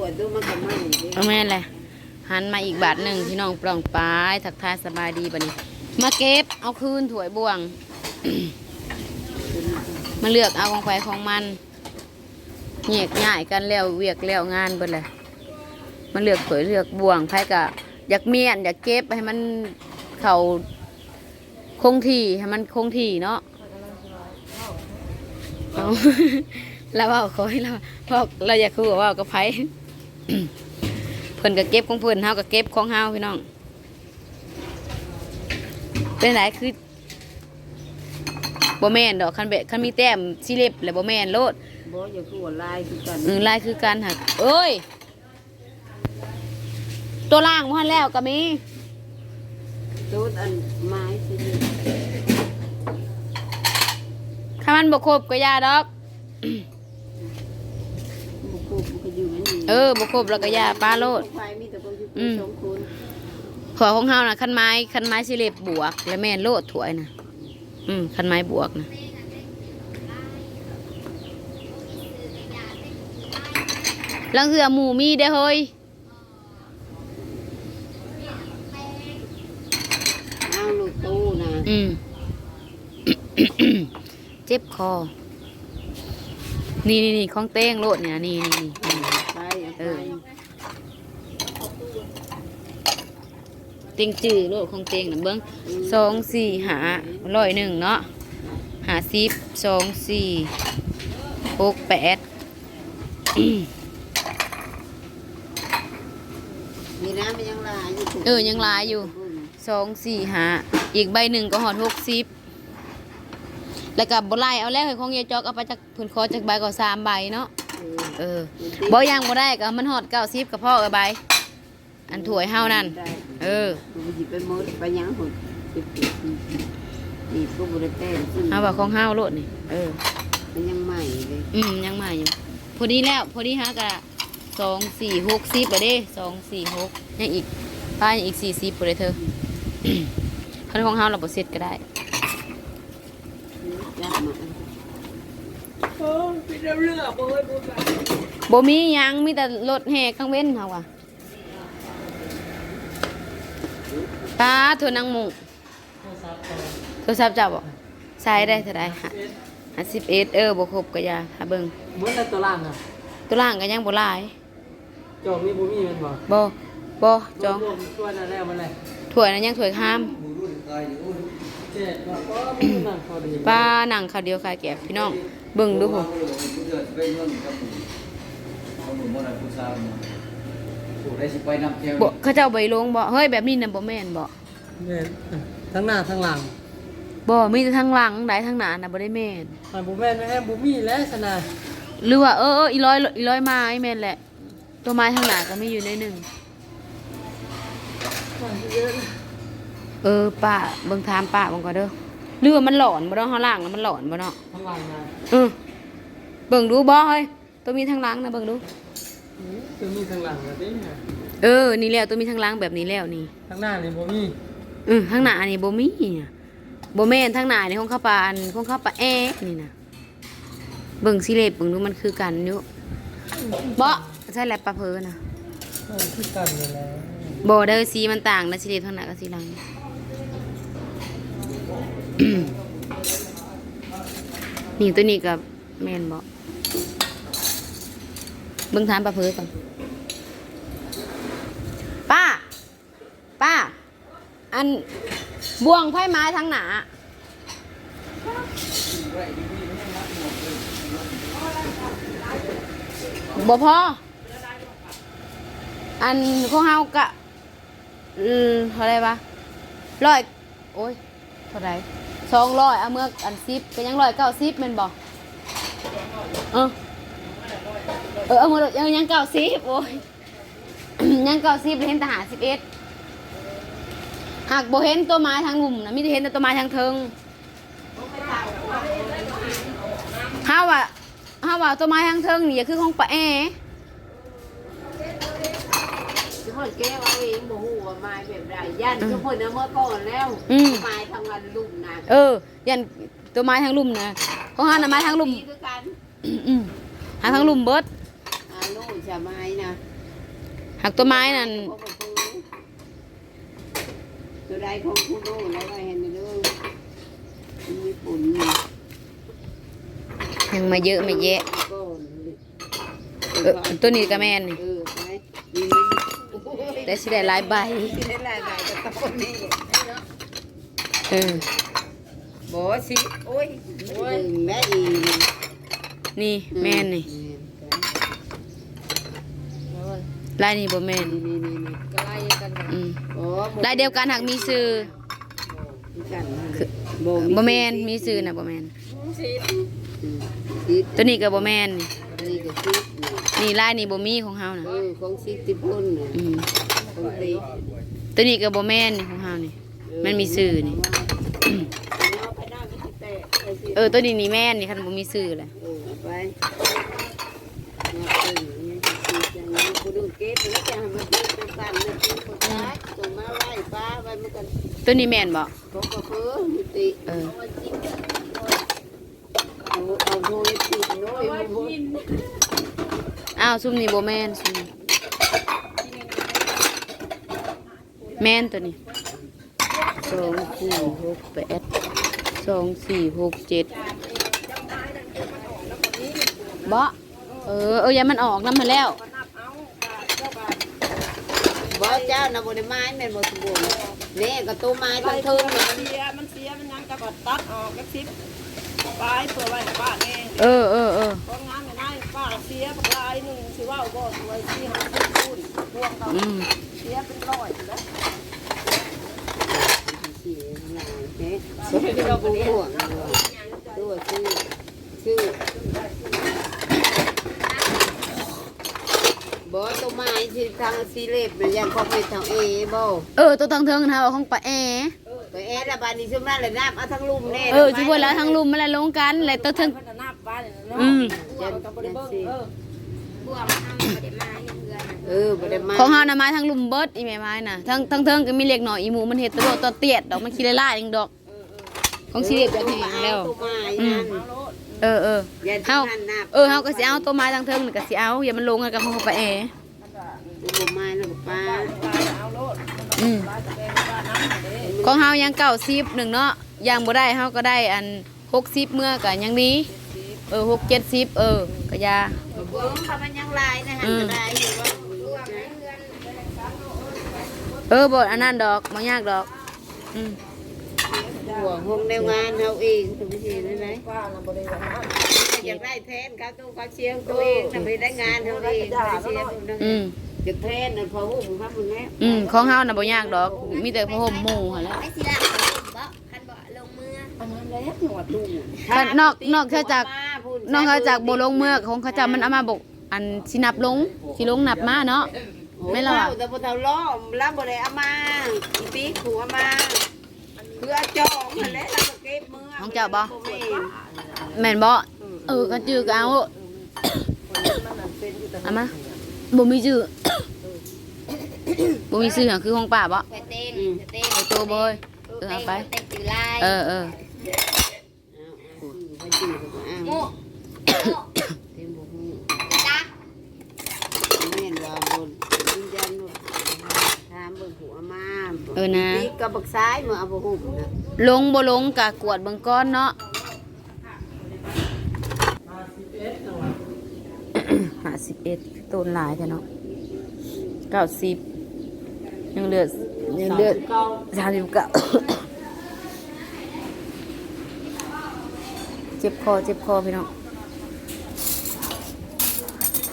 ปวดดูมันก็ไหม้ดิเอาแม่นเลยหันมาอีกบาทหนึ่งพี่น้องปล่องปลายทักทายสบายดีบัดนี้ มาเก็บเอาคืนถวยบ่วง มาเลือกเอาของไฟของมันแยกง่ายกันแล้วเวียกแล้วงานเบิดเลยมาเลือกถวยเลือกบ่วงไผกะอยากเมียนอยากเก็บให้มันเขาคงที่ให้มันคงที่เนาะเอาแล้วว่าขอให้เราเพราะเราอยากคู่กับว่ากับไผ เพิ่นก็เก็บของเพิ่นเฮาก็เก็บของเฮาพี่น้อง เป็นไหนคือบ่แม่นดอกคันเบะคันมีแต้มสิเล็บแล้วบ่แม่นโลดบ่อย่าคือว่าลายคือกันอือลายคือกันหักเอ้ย ตัวล่างบ่ทันแล้วก็มีตูดอันไม้สิถ้ามันบ่ครบก็อย่าดอก บุกบุกก็อยู่นั่นเออบ่ครบแล้วก็อย่าปาโลด ไฟมีแต่คนอยู่อืม สองคนขอของเฮาน่ะคันไม้คันไม้สิเล็บบวก และแม่นโลดถวยน่ะอืมคันไม้บวกน่ะลังเหือหมูมีเด้อเฮ้ยอ้าวลูกตู้นะอืม เจ็บคอ นี่นี่นี่ของเต้งโลดเนี่ยนี่นี่นี่ไฟเออเต็งจื้อโลดของเต็งนะเบิ้งสองสี่หาร้อยหนึ่งเนาะหาสิบสองสี่หกแปดมีน้ำมันยังลายอยู่เออยังลายอยู่สองสี่หาอีกใบหนึ่งก็หอดหกสิบ แล้วกับบไล่เอาแล้วให้ของยายจอกเอาไปจากเพื้นคอจากใบก็สามใบเนาะเออเออบ่ยังบ่ได้ก็มันหอดเก้าสิบกับพ่อเอาใบ อันถวยเฮานั่นได้เออกูไปหยิบไปหมดไปยังหดเก็บเก็บนี่ก็บริเต้นซึ่งเอาว่าของเฮาโลดนี่เออมันยังใหม่เลยอืมยังมาอยู่พอดีแล้วพอดีฮะกะสองสี่หกสิบไปเด้สองสี่หกยังอีกป้ายังอีกสี่สิบไปเลยเธอคันของเฮาเราบ่เสร็จก็ได้ ยัดมาบ่มีหยังมีแต่รถแห่ข้างเว้นเฮาว่ะป้าเธอนางหมูโทรศัพท์จับบ่ใช้ได้เท่าไดฮะห้าสิบเอ็ดเออบ่ครบก็อย่าหาเบิ่งเมื่อแต่ตัวล่างอะตัวล่างก็ยังบ่หลายจอกนี่บูมี่เป็นบ่บ่บ่จองรวมตัวนั่นแล้วมันเลย ถ้วยนั้นยังถ้วยข้ามเจ็ดว่าก็มีนั่งพอดี ป้านั่งข้าวเดียวขายแกบพี่น้อง เบิ่งดูผมบ่เขาเจ้าใบลงบ่เฮ้ยแบบนี้น่ะบ่แม่นบ่เนี่ยทั้งหน้าทั้งหลังบ่มีแต่ทางหลังได้ทางหน้าน่ะบ่ได้แม่นมันบูแม่นไม่ให้บูมี่แล้วชนะหรือว่าเออเอออีร้อยอีร้อยไม้แม่นแหละ ตัวไม้ทางหน้าก็มีอยู่ในหนึ่ง เออป้าเบิ่งถามป้าบ่ก่อนเด้อหรือว่ามันหลอนบ่เนาะเฮาล่างแล้วมันหลอนบ่เนาะทั้งหลังนะเออเบิ่งดูบ่เฮ้ยตัวมีทางหลังนะเบิ่งดู คือมีทั้งหลังแล้วดิเออ นี่แล้วตัวมีทางหลังแบบนี้แล้วนี่ทั้งหน้านี่บูมี่เออทางหน้านี่บ่มีอะบ่แม่นทางหน้านี่ของข้าปลาอันของข้าปลาแอนี่นะเบิ่งสิเล็บเบิ่งดูมันคือกันอยู่บ่ใช่แหละปลาเพอนะมันคือกันอยู่แล้ว บ่เด้อสีมันต่างนะสิเล็บทางหน้ากับสีหลัง นี่ตัวนี้กับแม่นบ่เบิ่งถามปลาเพอก่อนป้า ป้า อันบ่วงไผ่ไม้ทางหนาบ่พอ อันของเฮากะอืมเท่าไรวะร้อย โอ้ย เท่าไร สองร้อยเอาเมื่ออันซิปก็ยังร้อยเก้าซิปมันบอกเออเออเอามื่อยังยังเก้าซิปโอ้ยยังเก้าซิปเลยเห็นทหารสิบเอ็ดหากโบเห็นตัวไม้ทางหุ่มนะมีแต่เห็นแต่ตัวไม้ทางเทิงเฮาว่าเฮาว่าตัวไม้ทางเทิงนี่คือของป้าแอ ทุกคนแก้วเอาเองบ่ฮู้ว่าไม้แบบใดย่านทุกคนเอาเมื่อก่อนแล้วอืม ไม้ทางวันลุ่มนะเออ ยันตัวไม้ทางลุ่มนะของเฮาน่ะไม้ทางลุ่มคือกันอืมหาทางลุ่มเบิดอ่าโน่นชาไม้นะหักตัวไม้นั่นเขาก็คือตัวใดของผู้โน่แล้วก็เห็นเรื่องมีปุ่นนี่ยังมาเยอะไม่แยะก้อนเออตัวนี้ก็แม่นนี่เออไปมีมันโอ้ย แต่สิได้หลายใบได้หลายหลายกับตัวนี้เออบ่สิโอ้ยโอ้ยแม่อีนี่แม่นนี่ลายนี่บ่แม่นลายเดียวกันหักมีชื่อบ่แม่นมีชื่อน่ะบ่แม่นตัวนี้ก็บ่แม่นนี่ลายนี่บ่มีของเฮาน่ะของสิติพุ่น น่ะอืมของตีตัวนี้ก็บ่แม่นนี่ของเฮานี่มันมีชื่อนี่อืมเอาไปหน้าวิธีแตะไปสิเออตัวนี้นี่แม่นนี่คันบ่มีชื่อแหละเออเอาไปมาตึงนี่จะสิจังนี้ผู้ดูเก็บแล้วจะให้มันเป็นตัวกันนะคือคนตายส่งมาไว้ป้าไว้มันกันตัวนี้แม่นบ่เขาก็เพ้อมิติเออเอาเอาโทรติดน้อยมันบ่อ้าวซุมนี่บ่แม่นซุมนี่ แม่นตัวนี้สองสี่หกแปดสองสี่หกเจ็ดบ่เออเอออย่ามันออกน้ำมาแล้วบ่เจ้าน่ะบ่ได้ไม้แม่นบ่สมบูรณ์นี่ก็ตัวไม้ทั้งเทิงน่ะมันเสียมันเสียมันยังจะกดตัดออกแล้วซิปปลายเพื่อไว้ให้ป้าแน่เออเออเออเพร เสียปลายหนึ่งสิว่าบ่สวยสิหาคูณพวงเขาอืมเสียเป็นร้อยแล้วสิหลายเด้บ่เป็นผู้ห่วงตัวชื่อชื่อบ่ตัวไม้ที่ทางสีเล็บน่ะยังของเป็นทางเอบ่เออตัวตังเทิงนะเอาของปะแอไปแอดละบาดนี้ซุมนั้นเลยน้ำเอาทั้งลุ่มแน่เออสิบ่แล้วทั้งลุมมาแล้วลงกันแล้วตัวเทิง เพิ่นจะนับป้าเนี่ยเนาะอืม บัวกับบริเบิ้งเออเออบ่ได้มาของเฮานะไม้ทั้งลุมเบิดอีแม่ไม้น่ะทั้งทั้งเทิงก็มีเล็กหน่อยอีหมูมันเฮ็ดตัวตัวเตียดดอกมันขี้ล่าๆเองดอกของสิเล็กจะแห้งแล้ว ตัวไม้นั่นเอาโลดเออเออ อย่าเฮาที่นั่นนับเออเฮาก็สิเอาตัวไม้ทั้งเทิงนี่ก็สิเอาอย่ามันลงกันกับของปะแอตัวไม้แล้วก็ปลาป้าเอาโลดอืมป้าจะแบ่งป้าน้ำเด้ของเฮายังเก่าซิบหนึ่งเนาะยังบ่ได้เฮาก็ได้อันหกซิบเมื่อก็ยังดีเออหกเจ็ดซิบเออก็ยาเบิ้งเขามันยังลายนะฮะอืมก็ได้อยู่ว่าเออบ่อันนั้นดอกบ่ยากดอกอืมหัวหงแนวงานเฮาเองถูกสิได้ไหมป้าน่ะบริวารอยากได้แทนเขาตู้เขาเชียงตัวเองทำให้ได้งานเฮาเองเขาเชียงตัวอืมอยากแทนน่ะพอหูครับมึงแม่อืมของเฮาน่ะบ่ยากดอก มีแต่ผ้าห่มหมู่หั่นแหละไอ้สิล่ะบ่คันบ่ลงมืออันนั้นแล้วหนวดตู้คันนอกนอกจาก นอกจากบ่ลงเมือกของเขาเจ้ามันเอามาบอกอันสินับลงสิลงนับมาเนาะไม่ไม่หรอกเราแต่บ่เท่าล้อมแล้วบ่ได้เอามาอีปีขู่เอามาเพื่อจองนั่นแหละแล้วก็เก็บมือของเจ้าบ่แม่นแม่นบ่เออก็จือก็เอาเอามาบ่มีชื่อบ่มีชื่อหยังคือของป้าบ่ไปเต้นไปเต้นเอาตัวบ่เอ้ยเออเอาไปเต้นจือลายเออเออไปจื้อก็อ้าวโม่ เต็มบ่ฮู้ จัก แม่นว่าบนยืนยันว่าถามเบิ่งหัวมา เออนะ ปี กกับบักซ้ายมือเอาบ่ฮู้นะลงบ่ลงกะกวดเบิ่งก้อนเนาะห้าสิบเอ็ดต้นหลายแต่เนาะเก้าสิบยังเหลือยังเหลือสามสิบเก้าเจ็บคอเจ็บคอพี่น้อง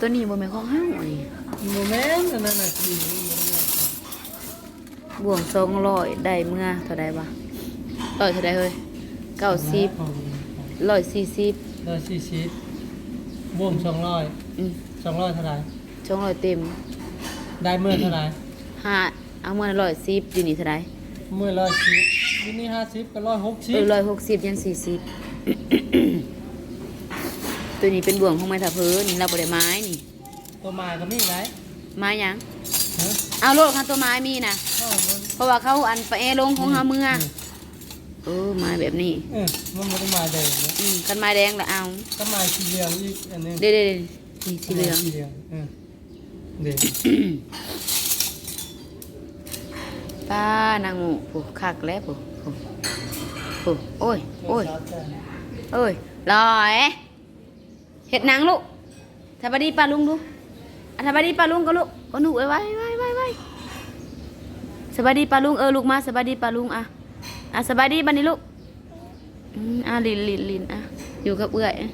ตัวนี้บ่แม่นของห้างอันนี้โมเมนต์นั่นน่ะสิ บ่วงสองร้อยได้เมื่อเท่าใดบ่ร้อยเท่าใดเฮ้ยเก้าสิบร้อยสี่สิบร้อยสี่สิบบ่วงสองร้อยอืมสองร้อยเท่าไหร่สองร้อยเต็ม ได้เมื่อเท่าไหร่ห้าเอาเมื่อร้อยสิบอยู่นี่เท่าใดเมื่อร้อยสิบที่นี่ห้าสิบก็ร้อยหกสิเอบอร้อยหกสิบยันสี่สิบตัวนี้เป็นบ่วงของไม้ถาเพอนี่เราบริไม้นี่ ตัวมาก็มีไรไม้หยังฮะเอาโลดค่ะตัวไม้มีนะอ้าวมัน เพราะว่าเขาอันไปแอลงของเฮาเมือเออไม้แบบนี้เออมันไม่ได้มาเดิมนะอืมกันไม้แดงละเอาก็มาสีเหลืองอีกอันหนึงเด้เด้เด้นี่สีเหลือง สีเหลืองเออเด็กป้านางหมูผู้คักแล้วผู้ผู้ผู้โอ้ยโอ้ยโอ้ยลอยเห็ดหนังลูกสบายดีป้าลุงดูอะสบายดีป้าลุงก็ลูกก็หนูไว้ไว้ไว้ไว้ไว้ สบายดีป้าลุงเออลูกมาสบายดีป้าลุงอะอะสบายดีบันนี้ลูกอะลินลินลินอะอยู่กับเอื้อยอ่อ